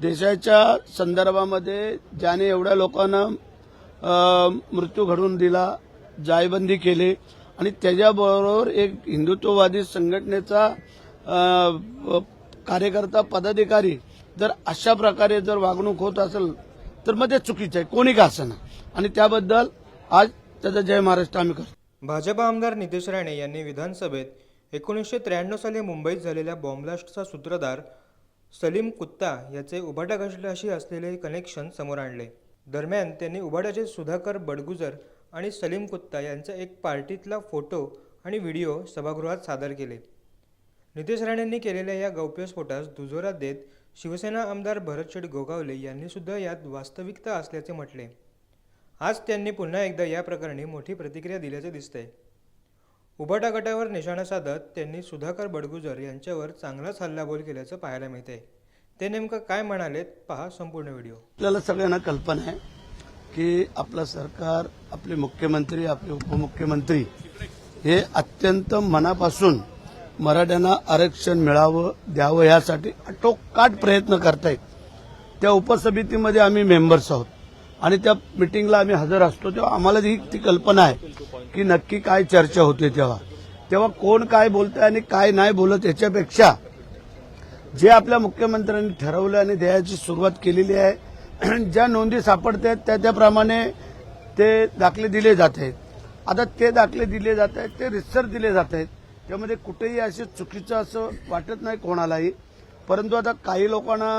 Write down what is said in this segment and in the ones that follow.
देशाच्या संदर्भामध्ये ज्याने एवढ्या लोकांना मृत्यू घडवून दिला जायबंदी केली आणि त्याच्याबरोबर एक हिंदुत्ववादी संघटनेचा कार्यकर्ता पदाधिकारी जर अशा प्रकारे जर वागणूक होत असेल तर मग ते चुकीचं आहे. कोणी का असं आणि त्याबद्दल आज त्याचा जय महाराष्ट्र आम्ही करतो. भाजप आमदार नितेश राणे यांनी विधानसभेत एकोणीसशे त्र्याण्णव साली मुंबईत झालेल्या बॉम्बलास्टचा सूत्रधार सलीम कुत्ता याचे उभाटा गटाशी असलेले कनेक्शन समोर आणले. दरम्यान त्यांनी उभाटाचे सुधाकर बडगुजर आणि सलीम कुत्ता यांचा एक पार्टीतला फोटो आणि व्हिडिओ सभागृहात सादर केले. नितेश राणेंनी केलेल्या या गौप्यस्फोटास दुजोरा देत शिवसेना आमदार भरतशेठ गोगावले यांनीसुद्धा यात वास्तविकता असल्याचे म्हटले. आज त्यांनी पुन्हा एकदा या प्रकरणी मोठी प्रतिक्रिया दिल्याचे दिसते उबाटा गटावर निशाणा साधत त्यांनी सुधाकर बडगुजर यांच्यावर चांगलाच हल्लाबोल केल्याचं पाहायला मिळते ते नेमकं काय म्हणालेत पहा संपूर्ण व्हिडिओ. आपल्याला सगळ्यांना कल्पना आहे की आपलं सरकार आपले मुख्यमंत्री आपले उपमुख्यमंत्री हे अत्यंत मनापासून मराठ्यांना आरक्षण मिळावं द्यावं यासाठी आटोकाट प्रयत्न करतायत. त्या उपसमितीमध्ये आम्ही मेंबर्स आहोत आणि त्या मिटिंगला आम्ही हजर असतो तेव्हा आम्हाला ही ती कल्पना आहे. की नक्की काय चर्चा होते तेव्हा. तेव्हा कोण काय बोलतंय आणि काय नाही बोलत याच्यापेक्षा जे आपल्या मुख्यमंत्र्यांनी ठरवलं आणि द्यायची सुरुवात केलेली आहे ज्या नोंदी सापडत आहेत त्या त्याप्रमाणे ते दाखले दिले जात आहेत. आता ते दाखले दिले जात आहेत ते रिसर्च दिले जात आहेत. त्यामध्ये कुठेही असे चुकीचं असं वाटत नाही कोणालाही. परंतु आता काही लोकांना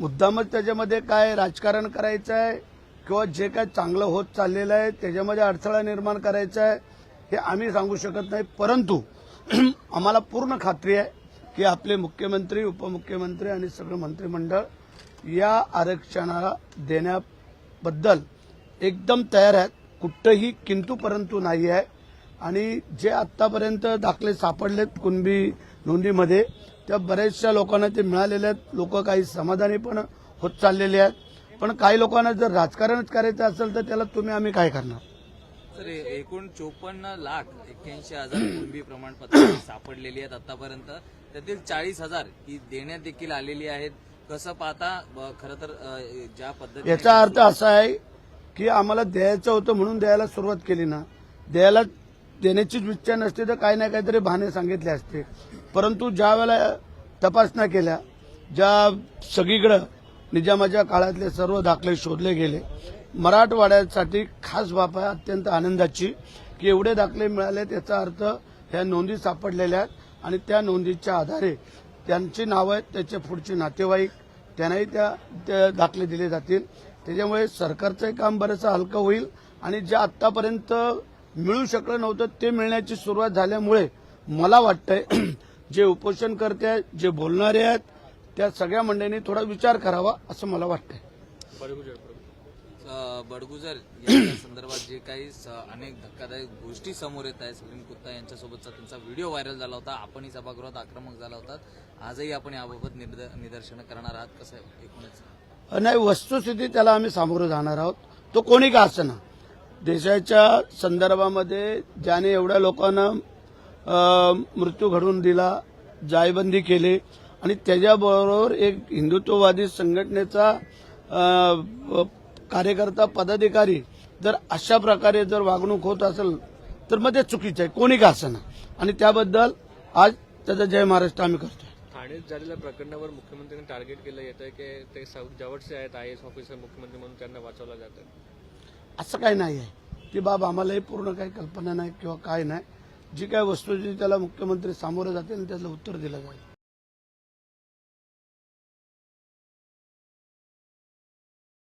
मुद्दामच त्याच्यामध्ये काय राजकारण करायचं आहे किंवा जे काय चांगलं होत चाललेलं आहे त्याच्यामध्ये अडथळा निर्माण करायचा आहे हे आम्ही सांगू शकत नाही. परंतु आम्हाला पूर्ण खात्री आहे की आपले मुख्यमंत्री उपमुख्यमंत्री आणि सगळं मंत्रिमंडळ या आरक्षणाला देण्याबद्दल एकदम तयार आहेत. कुठंही किंतू परंतु नाही आहे. आणि जे आत्तापर्यंत दाखले सापडलेत कुणबी नोंदीमध्ये त्या बऱ्याचशा लोकांना ते मिळालेले आहेत. लोक काही समाधानी पण होत चाललेले आहेत. पण काही लोकांना जर राजकारणच करायचं असेल तर त्याला तुम्ही आम्ही काय करणार? तर एकूण चोपन्न लाख एक्क्याऐंशी हजार कुणबी प्रमाणपत्र सापडलेली आहेत आतापर्यंत. त्यातील चाळीस हजार ही देण्यात देखील आलेली आहेत. कसं पाहता खरं तर ज्या पद्धतीने याचा अर्थ असा आहे की आम्हाला द्यायचं होतं म्हणून द्यायला सुरुवात केली ना. द्यायला देण्याचीच इच्छा नसते तर काही ना काहीतरी बहाणे सांगितले असते. परंतु ज्या वेळेला तपासण्या केल्या ज्या सगळीकडं निजामाच्या काळातले सर्व दाखले शोधले गेले. मराठवाड्यासाठी खास बाब आहे अत्यंत आनंदाची की एवढे दाखले मिळाले त्याचा अर्थ ह्या नोंदी सापडलेल्या आहेत. आणि त्या नोंदीच्या आधारे त्यांची नावं आहेत त्याचे पुढचे नातेवाईक त्यांनाही त्या त्या दाखले दिले जातील. त्याच्यामुळे सरकारचंही काम बरंचसं हलकं होईल. आणि जे आत्तापर्यंत मिळू शकलं नव्हतं ते मिळण्याची सुरुवात झाल्यामुळे मला वाटतंय जे उपोषण करते आहेत जे बोलणारे आहेत त्या सगळ्या मंडळींनी थोडा विचार करावा असं मला वाटतंय. बडगुजर यांच्या संदर्भात जे काही अनेक धक्कादायक गोष्टी समोर येत आहेत सलीम कुत्ता यांच्यासोबतचा त्यांचा व्हिडिओ व्हायरल झाला होता आपणही सभागृहात आक्रमक झाला होता. आजही आपण याबाबत निदर्शनं करणार आहात कसं आहे? एकूणच नाही वस्तुस्थिती त्याला आम्ही सामोरं जाणार आहोत. तो कोणी का असना? देशाच्या संदर्भामध्ये ज्याने एवढ्या लोकांना मृत्यू घडवून दिला जायबंदी केली आणि त्याच्याबरोबर एक हिंदुत्ववादी संघटनेचा कार्यकर्ता पदाधिकारी जर अशा प्रकारे जर वागणूक होत असेल तर मग ते चुकीचं आहे. कोणी का असना आणि त्याबद्दल आज त्याचा जय महाराष्ट्र आम्ही करतोय. ठाण्यात झालेल्या प्रकरणावर मुख्यमंत्र्यांनी टार्गेट केलं येतं की ते जवळचे आहेत आय एस ऑफिसर मुख्यमंत्री म्हणून त्यांना वाचवलं जातं असं काही नाही आहे. ती बाब आम्हालाही पूर्ण काही कल्पना नाही किंवा काय नाही. जी काय वस्तू जी त्याला मुख्यमंत्री सामोरं जातील त्याला उत्तर दिलं जाईल.